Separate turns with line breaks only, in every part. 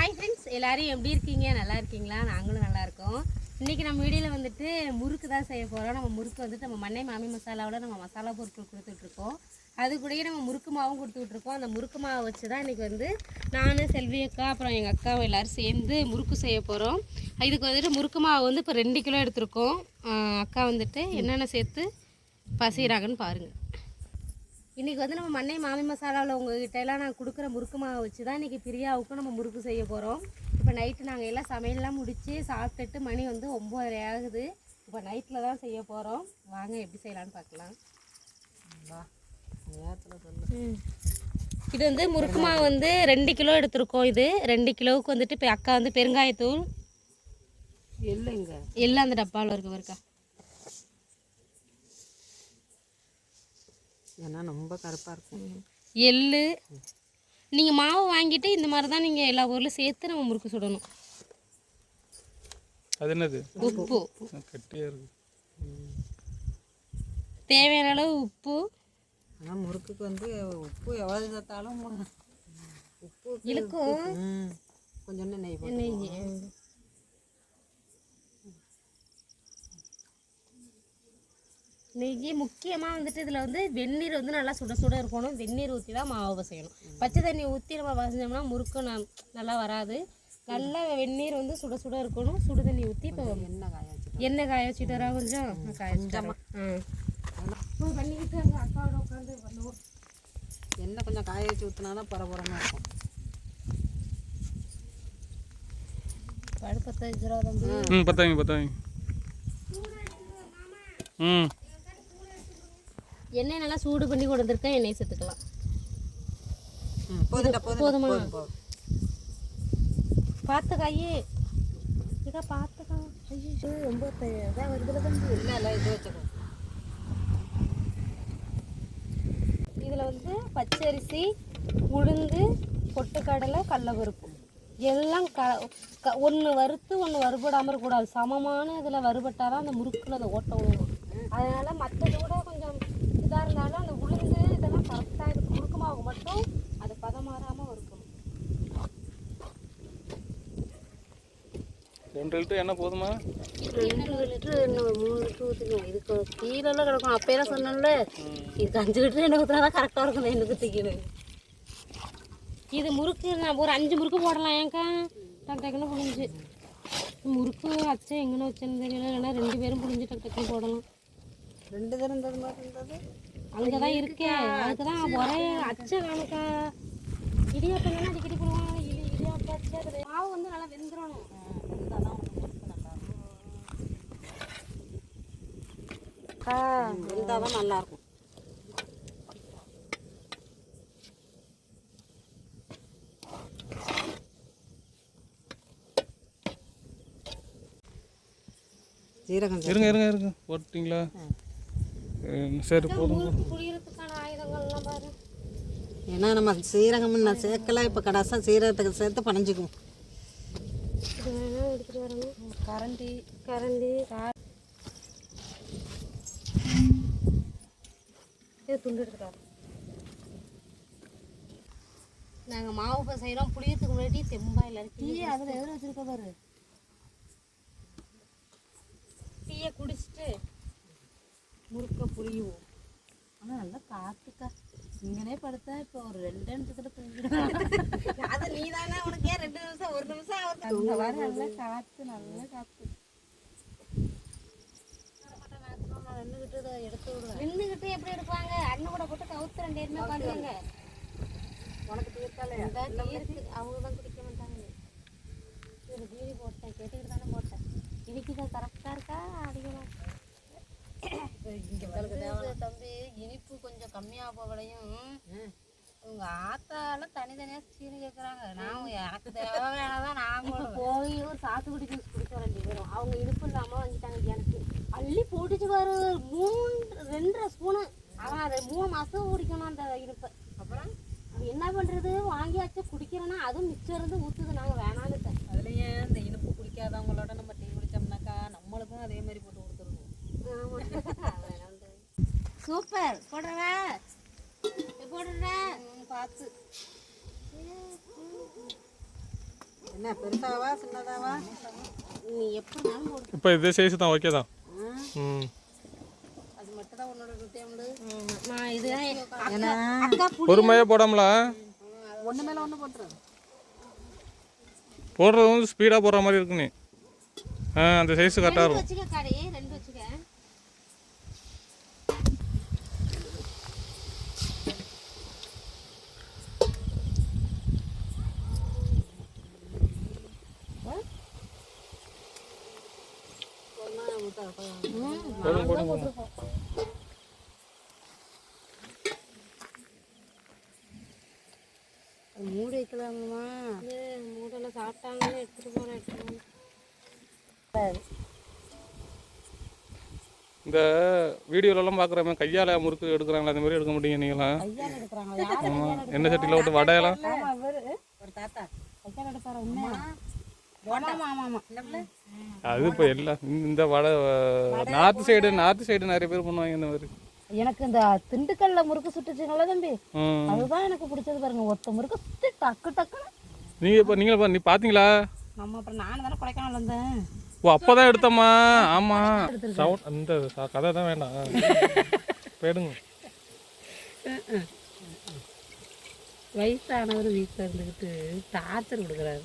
hi friends எல்லோரும் எப்படி இருக்கீங்க நல்லா இருக்கீங்களா நாங்களும் நல்லா இருக்கோம் இன்றைக்கி நம்ம வீடியோவில் வந்துட்டு முறுக்கு தான் செய்ய போகிறோம் நம்ம முறுக்கு வந்துட்டு நம்ம மண்ணை மாமி மசாலாவில் நம்ம மசாலா பொருட்கள் கொடுத்துட்ருக்கோம் அது கூடயே நம்ம முறுக்கு மாவும் கொடுத்துட்ருக்கோம் அந்த முறுக்கு மாவை வச்சு தான் இன்றைக்கி வந்து நானும் செல்வி அக்கா அப்புறம் எங்கள் அக்காவும் எல்லோரும் சேர்ந்து முறுக்கு செய்ய போகிறோம் இதுக்கு வந்துட்டு முறுக்கு மாவு வந்து இப்போ ரெண்டு கிலோ எடுத்திருக்கோம் அக்கா வந்துட்டு என்னென்ன சேர்த்து பசிகிறாங்கன்னு பாருங்கள் இன்றைக்கி வந்து நம்ம மண்ணை மாமி மசாலாவில் உங்கள்கிட்டலாம் நான் கொடுக்குற முறுக்கு மாவை வச்சு தான் இன்றைக்கி பிரியாவுக்கும் நம்ம முறுக்கு செய்ய போகிறோம் இப்போ நைட்டு நாங்கள் எல்லாம் சமையல்லாம் முடித்து சாப்பிட்டுட்டு மணி வந்து ஒம்பதரை ஆகுது இப்போ நைட்டில் தான் செய்ய போகிறோம் வாங்க எப்படி செய்யலான்னு பார்க்கலாம் இது வந்து முறுக்கு மாவு வந்து ரெண்டு கிலோ எடுத்துருக்கோம் இது ரெண்டு கிலோவுக்கு வந்துட்டு இப்போ அக்கா வந்து பெருங்காயத்தூள் எல்லாம் அந்த டப்பாவில் இருக்கு இருக்கா
ஏன்னா ரொம்ப கருப்பாக
இருக்கும் எள்ளு நீங்கள் மாவு வாங்கிட்டு இந்த மாதிரி தான் நீங்கள் எல்லா ஊரில் சேர்த்து நம்ம முறுக்கு சுடணும் அது என்னது உப்பு கட்டியாக இருக்கு தேவையான அளவு உப்பு
ஆனால் முறுக்குக்கு வந்து உப்பு எவ்வளோ சேர்த்தாலும்
உப்பு இழுக்கும் கொஞ்சம் நெய் நெய் நெய் முக்கியமாக வந்துட்டு இதில் வந்து வெந்நீர் வந்து நல்லா சுட சுட இருக்கணும் வெந்நீர் ஊற்றி தான் மாவு செய்யணும் பச்சை தண்ணி ஊற்றி நம்ம வசஞ்சோம்னா முறுக்கு நல்லா வராது நல்லா வெந்நீர் வந்து சுட சுட இருக்கணும் சுடு தண்ணி ஊற்றி இப்போ எண்ணெய் காய வச்சுட்டு எண்ணெய் காய வச்சுட்டு வரா கொஞ்சம் காய வச்சுட்டோமா பண்ணிக்கிட்டு
உட்காந்து பண்ணுவோம் எண்ணெய் கொஞ்சம் காய வச்சு ஊற்றினா தான் பரபரமாக இருக்கும்
பத்து
பத்தாயிரம் பத்தாயிரம்
ம் எண்ணெய் நல்லா சூடு பண்ணி கொண்டு வந்திருக்கேன் எண்ணெய் சேர்த்துக்கலாம் போதுமா பார்த்துக்கா ஐயே இதா பார்த்துக்கா
ஐயோ ரொம்ப இதாக வருதுல வந்து இது வச்சுக்கோ
இதில் வந்து பச்சரிசி உளுந்து பொட்டுக்கடலை கடலப்பருப்பு எல்லாம் க க ஒன்று வறுத்து ஒன்று வறுபடாமல் இருக்கக்கூடாது சமமான இதில் வறுபட்டால் தான் அந்த முறுக்கில் அதை ஓட்ட விடுவோம் அதனால் கூட இதாக இருந்தாலும் அந்த உளுந்து இதெல்லாம் கரெக்டாக இது குறுக்குமாவுக்கு மட்டும் அது பதம் மாறாமல் இருக்கும்
ரெண்டு லிட்டர் என்ன போதுமா
ரெண்டு லிட்டரு என்ன மூணு லிட்டர் ஊற்றிக்கணும் இதுக்கு கீழெல்லாம் கிடக்கும் அப்போயெல்லாம் சொன்னோம்ல இதுக்கு அஞ்சு லிட்டர் என்ன ஊற்றினா தான் கரெக்டாக இருக்கும் எனக்கு ஊற்றிக்கணும்
இது முறுக்கு நான் ஒரு அஞ்சு முறுக்கு போடலாம் ஏங்கா டக் டக்குன்னு புழிஞ்சு முறுக்கு அச்சை எங்கன்னு வச்சேன்னு தெரியல இல்லைன்னா ரெண்டு பேரும் புழிஞ்சு டக்கு டக்குன்னு போடலாம்
ரெண்டு தரம் தர மாதிரி இருந்தது
அங்கே தான் இருக்கேன் அதுக்கு தான் ஒரே அச்ச காலக்கா இடியாப்பம் தானே அடிக்கடி போடுவாங்க இடி இடியாப்பம் மாவு வந்து நல்லா வெந்துடணும் வெந்தால் தான் நல்லாயிருக்கும்
ஜீரகம் இருங்க இருங்க இருங்க போட்டிங்களா
சரி போதும்
ஏன்னா நம்ம சீரகம் நான் சேர்க்கல இப்போ கடைசாக சீரகத்துக்கு சேர்த்து பனைஞ்சிக்கும்
கரண்டி கரண்டி துண்டுட்டுருக்காரு நாங்கள் மாவு செய்கிறோம் புளியத்துக்கு முன்னாடி தெம்பாயில் இருக்கு டீ அதில் எதில் வச்சுருக்க பாரு டீயை குடிச்சிட்டு முறுக்க புரியுவோம்
ஆனால் நல்லா காத்துக்கா இங்கனே படுத்தா இப்போ ஒரு ரெண்டு நிமிஷத்துல அது நீ தானே ஏன் ரெண்டு நிமிஷம் ஒரு நிமிஷம் அந்த நல்லா காத்து நல்லா காத்து எடுத்து
விடுவேன் எப்படி எடுப்பாங்க அண்ணு கூட போட்டு கவுத்து ரெண்டு பேருமே உனக்கு அவங்க தான் குடிக்க மாட்டாங்க ஒரு போட்டேன் கேட்டுக்கிட்டு தானே போட்டேன் இன்னைக்கு தான் தம்பி இனிப்பு கொஞ்சம் கம்மியாக போவடையும் உங்க ஆத்தால தனித்தனியா சீனு கேக்குறாங்க நான் எனக்கு தேவையானதான் நாங்களும் போய் ஒரு சாத்துக்குடி ஜூஸ் குடிக்க வேண்டியது அவங்க இனிப்பு இல்லாமல் வந்துட்டாங்க எனக்கு அள்ளி போட்டுச்சு பாரு மூன்று ரெண்டரை ஸ்பூனு ஆனால் அது மூணு மாசம் குடிக்கணும் அந்த இனிப்பு அப்புறம் என்ன பண்றது வாங்கியாச்சும் குடிக்கிறேன்னா அதுவும் மிச்சம் இருந்து ஊற்றுது நாங்கள் வேணான்னு
அதுலேயே இந்த இனிப்பு குடிக்காதவங்களோட நம்ம டீ குடிச்சோம்னாக்கா நம்மளுக்கும் அதே மாதிரி போட்டு கொடுத்துருவோம்
ஆமாம் சூப்பர் போடுறா போடுறா பார்த்து
என்ன பெருசாவா சின்னதாவா
நீ எப்போனாலும்
இப்போ இதே சைஸ் தான் ஓகே தான் ம்
அது மட்டும் தான் உன்னோட டேபிள்
நான் இது என்ன
பொறுமையா போடாமல
ஒண்ணு மேல ஒண்ணு போட்டுரு
போடுறது வந்து ஸ்பீடா போற மாதிரி இருக்கு நீ அந்த சைஸ் கரெக்டாக இருக்கும்
இந்த போடுங்க மூடி வைக்கலாமா
மூடல சாப்பிட்டாங்கன்னு எடுத்துட்டு போறேன்
முறுக்கு எடுக்கிறாங்களா அந்த மாதிரி எடுக்க முடியும்
நீங்களா என்ன எண்ணெய்
சட்டியில் விட்டு வடையெல்லாம் ஒரு தாத்தா அது இப்போ எல்லாம் இந்த vada north side north side நிறைய பேர் பண்ணுவாங்க இந்த மாதிரி எனக்கு இந்த
திண்டுக்கல்ல முறுக்கு சுட்டுச்சுங்களா தம்பி அதுதான் எனக்கு பிடிச்சது பாருங்க ஒத்த முறுக்கு சுத்தி டக்கு டக்குன்னு நீங்க இப்போ
நீங்க நீ பாத்தீங்களா
ஆமா அப்புறம் நான் தானே கொடைக்கானல் வந்தேன்
ஓ அப்பதான் எடுத்தம்மா ஆமா சவுண்ட் அந்த கதை தான் வேண்டாம் போயிடுங்க
வயசானவர் வீட்டில் இருந்துக்கிட்டு டார்ச்சர் கொடுக்குறாரு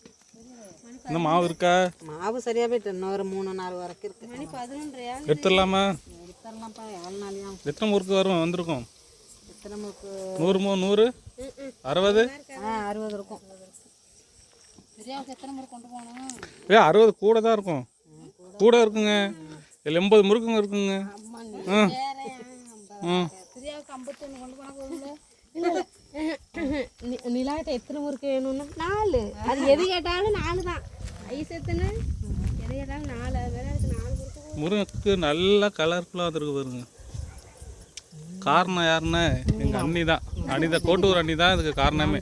இந்த மாவு இருக்கா
மாவு சரியா போயிட்டு இன்னொரு மூணு நாள்
வரைக்கும் இருக்கு மணி பதினொன்றையா எடுத்துடலாமா
எடுத்துடலாம்ப்பா எவ்வளோ நாளையா எத்தனை
முறுக்கு வரும் வந்திருக்கும் எத்தனை ஊருக்கு நூறு மூணு நூறு அறுபது ஆ
அறுபது இருக்கும்
பெரியவங்க ஏ
அறுபது கூட தான் இருக்கும் கூட இருக்குங்க இதில் எண்பது முறுக்குங்க இருக்குங்க
ஆ ஆ நிலாட்ட எத்தனை முறுக்கு வேணும்னா நாலு அது எது கேட்டாலும் நாலு தான்
முருங்கைக்கு நல்லா கலர்ஃபுல்லாக வந்துருக்கு பாருங்க காரணம் யாருன்னா எங்கள் அண்ணி தான் அண்ணி தான் கோட்டூர் அண்ணி தான் இதுக்கு காரணமே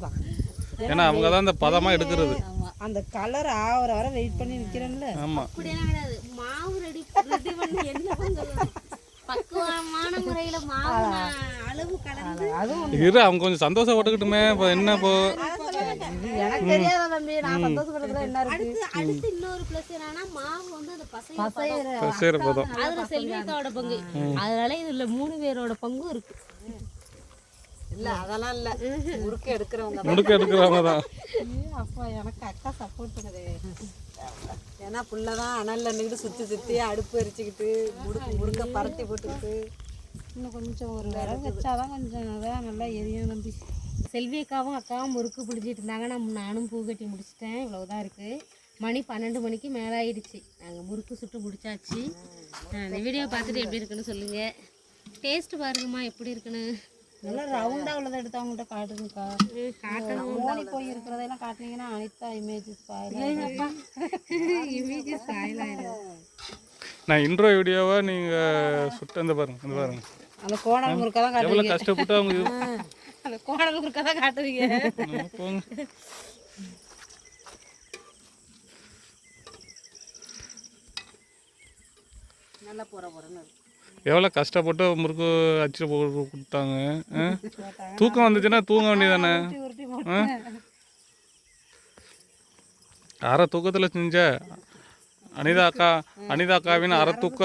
ஏன்னா அவங்க தான் இந்த
பதமாக எடுக்கிறது அந்த கலர் ஆகிற வர வெயிட் பண்ணி நிற்கிறேன்ல ஆமாம்
மாவு ரெடி ரெடி பண்ணி என்ன
இரு அவங்க கொஞ்சம் சந்தோஷப்பட்டுக்கிட்டுமே இப்போ என்ன இப்போ
எனக்கு தெரியாத தம்பி நான் சந்தோஷப்படுறதுல என்ன இருக்கு அடுத்து இன்னொரு பிளஸ் என்னன்னா மாவு பங்கு அதனால இதுல மூணு பேரோட பங்கும் இருக்கு
இல்ல அதெல்லாம் இல்ல முறுக்கு
எடுக்கிறவங்க
அப்பா எனக்கு அக்கா சப்போர்ட் பண்ணுது ஏன்னா புள்ள அனல்ல நின்று சுத்தி சுத்தி அடுப்பு எரிச்சுக்கிட்டு முறுக்கு முறுக்க பரட்டி போட்டுக்கிட்டு இன்னும்
கொஞ்சம் ஒரு விறகு வச்சாதான் கொஞ்சம் அதான் நல்லா எரியும் நம்பி செல்வி அக்காவும் அக்காவும் முறுக்கு பிடிச்சிட்டு இருந்தாங்க நான் நானும் பூ கட்டி முடிச்சிட்டேன் இவ்வளோதான் இருக்குது மணி பன்னெண்டு மணிக்கு மேலே ஆயிடுச்சு நாங்கள் முறுக்கு சுட்டு முடிச்சாச்சு இந்த வீடியோ பார்த்துட்டு எப்படி இருக்குன்னு சொல்லுங்கள் டேஸ்ட் பாருங்கம்மா எப்படி இருக்குன்னு
நல்லா ரவுண்டாக உள்ளதை எடுத்தவங்கள்ட்ட அவங்கள்ட்ட காட்டுங்கக்கா காட்டணும் ஓடி போய் இருக்கிறதெல்லாம் காட்டினீங்கன்னா அனிதா
இமேஜஸ் இமேஜஸ்
நான் இன்ட்ரோ வீடியோவை நீங்கள் சுட்டு அந்த பாருங்க அந்த பாருங்க அந்த கோணல் முறுக்கெல்லாம் எவ்வளோ கஷ்டப்பட்டு அவங்க அந்த கோணல் குறுக்க தான் காட்டுவீங்க எவ்வளோ கஷ்டப்பட்டு முறுக்கு அச்சு கொடுத்தாங்க தூக்கம் வந்துச்சுன்னா தூங்க வேண்டியதானே அரை தூக்கத்தில் செஞ்ச அனிதா அக்கா அனிதா
அக்காவின் அறத்துக்க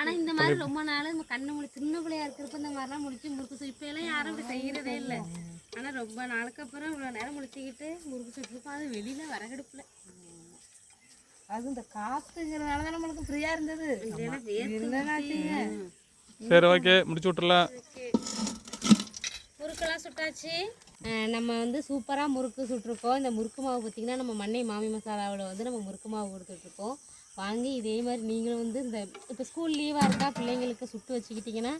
ஆனா இந்த மாதிரி ரொம்ப நாள் கண்ணு முடி சின்ன பிள்ளையா இருக்கிறப்ப இந்த மாதிரி எல்லாம் முடிச்சு முறுக்கு சுப்பு எல்லாம் யாரும் செய்யறதே இல்ல ஆனா ரொம்ப நாளுக்கு அப்புறம் இவ்வளவு நேரம் முடிச்சுக்கிட்டு முறுக்கு சுப்பு அது வெளியில வரகெடுப்புல
அது இந்த காத்துங்கிறதுனால தான் நம்மளுக்கு ஃப்ரீயா இருந்தது
சரி ஓகே முடிச்சு விட்டுலாம்
முறுக்கெல்லாம் சுட்டாச்சு நம்ம வந்து சூப்பராக முறுக்கு சுட்டிருக்கோம் இந்த முறுக்கு மாவு பார்த்திங்கன்னா நம்ம மண்ணை மாமி மசாலாவில் வந்து நம்ம முறுக்கு மாவு கொடுத்துட்ருக்கோம் வாங்கி இதே மாதிரி நீங்களும் வந்து இந்த இப்போ ஸ்கூல் லீவாக இருந்தால் பிள்ளைங்களுக்கு சுட்டு வச்சுக்கிட்டிங்கன்னா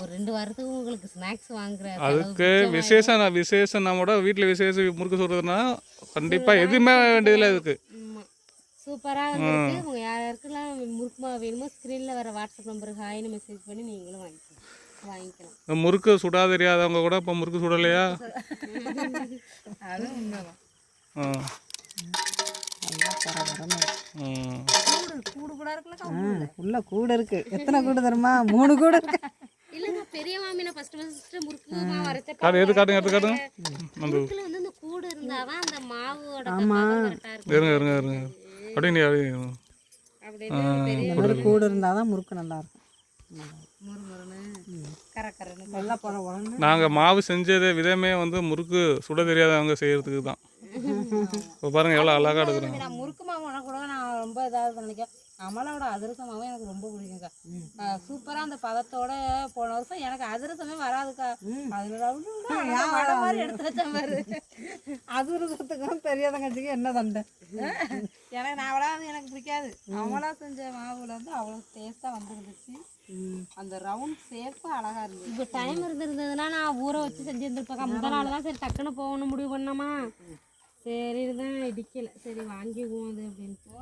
ஒரு ரெண்டு வாரத்துக்கு உங்களுக்கு ஸ்நாக்ஸ் வாங்குற அதுக்கு
விசேஷம் நான் விசேஷம் கூட வீட்டில் விசேஷம் முறுக்கு சொல்கிறதுனா கண்டிப்பாக எதுவுமே வேண்டியதில்லை அதுக்கு
சூப்பராக இருக்குது உங்கள் யாருக்கெல்லாம் மாவு வேணுமோ ஸ்க்ரீனில் வர வாட்ஸ்அப் நம்பருக்கு ஹாய்னு மெசேஜ் பண்ணி நீங்களும் வாங்கிக்கலாம் வாங்கிக்கலாம் முறுக்கு சுடா தெரியாதவங்க
கூட இப்போ முறுக்கு சுடலையா
உள்ள கூட இருக்கு எத்தனை கூட தருமா மூணு கூட இருக்கு
பெரிய கூடு
இருந்தாதான் முறுக்கு நல்லா இருக்கும்
நாங்கள் மாவு செஞ்சது விதமே வந்து முறுக்கு சுட தெரியாதவங்க செய்யறதுக்கு தான் இப்போ பாருங்க எவ்வளோ அழகாக எடுக்கிறோம் முறுக்கு மாவு கூட
நான் ரொம்ப இதாக நினைக்கிறேன் அமலோட அதிரசமாவும் எனக்கு ரொம்ப பிடிக்கும்க்கா சூப்பரா அந்த பதத்தோட போன வருஷம் எனக்கு அதிரசமே வராதுக்கா அதில் மாதிரி எடுத்து வச்ச மாதிரி அதிரசத்துக்கும் தெரியாதங்கச்சிக்கு என்ன தண்டை எனக்கு நான் விடாது எனக்கு பிடிக்காது அமலா செஞ்ச மாவுல வந்து அவ்வளோ டேஸ்ட்டாக வந்துருந்துச்சு அந்த ரவுண்ட் சேஃபா அழகா இருந்தது இப்போ டைம் இருந்திருந்ததுன்னா நான் ஊற வச்சு செஞ்சிருந்துருப்பேன் முதல் நாள் தான் சரி டக்குன்னு போகணும் முடிவு பண்ணோமா சரி இதுதான் இடிக்கல சரி வாங்கிக்குவோம் அது அப்படின்ட்டு